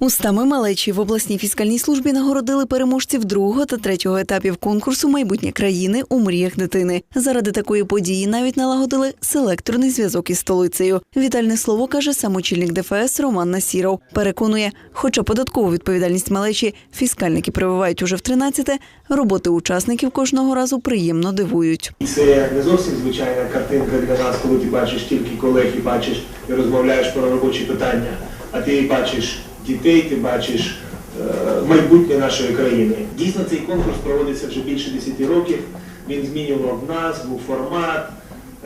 Устами малечі в обласній фіскальній службі нагородили переможців другого та третього етапів конкурсу Майбутнє країни у мріях дитини. Заради такої події навіть налагодили селекторний зв'язок із столицею. Вітальне слово каже самочільник ДФС Роман Насіров. Переконує, хоча податкову відповідальність малечі фіскальники прививають уже в 13-те, роботи учасників кожного разу приємно дивують. Це не зовсім звичайна картинка для нас, коли ти бачиш тільки колег і бачиш і розмовляєш про робочі питання, а ти бачиш дітей, ти бачиш е, майбутнє нашої країни. Дійсно, цей конкурс проводиться вже більше 10 років. Він змінював назву, формат.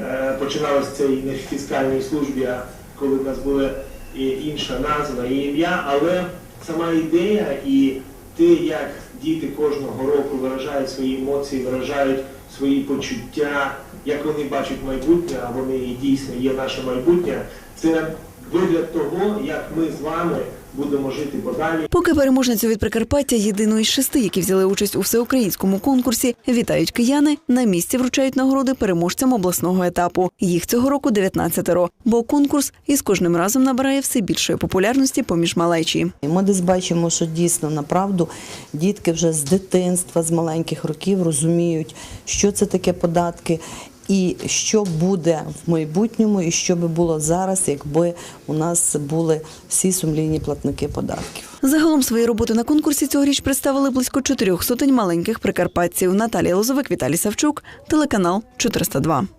Е, Починалося це і в фіскальній службі, а коли в нас була і інша назва і ім'я, але сама ідея і те, як діти кожного року виражають свої емоції, виражають свої почуття, як вони бачать майбутнє, а вони і дійсно є наше майбутнє, це вигляд того, як ми з вами будемо жити подалі. Поки переможницю від Прикарпаття, єдиної з шести, які взяли участь у всеукраїнському конкурсі, вітають кияни. На місці вручають нагороди переможцям обласного етапу. Їх цього року 19-ро, бо конкурс із кожним разом набирає все більшої популярності поміж малечі. Ми десь бачимо, що дійсно направду дітки вже з дитинства, з маленьких років розуміють, що це таке податки. І що буде в майбутньому, і що би було зараз, якби у нас були всі сумлінні платники податків. Загалом свої роботи на конкурсі цьогоріч представили близько чотирьох сотень маленьких прикарпатців. Наталія Лозовик, Віталій Савчук, телеканал 402.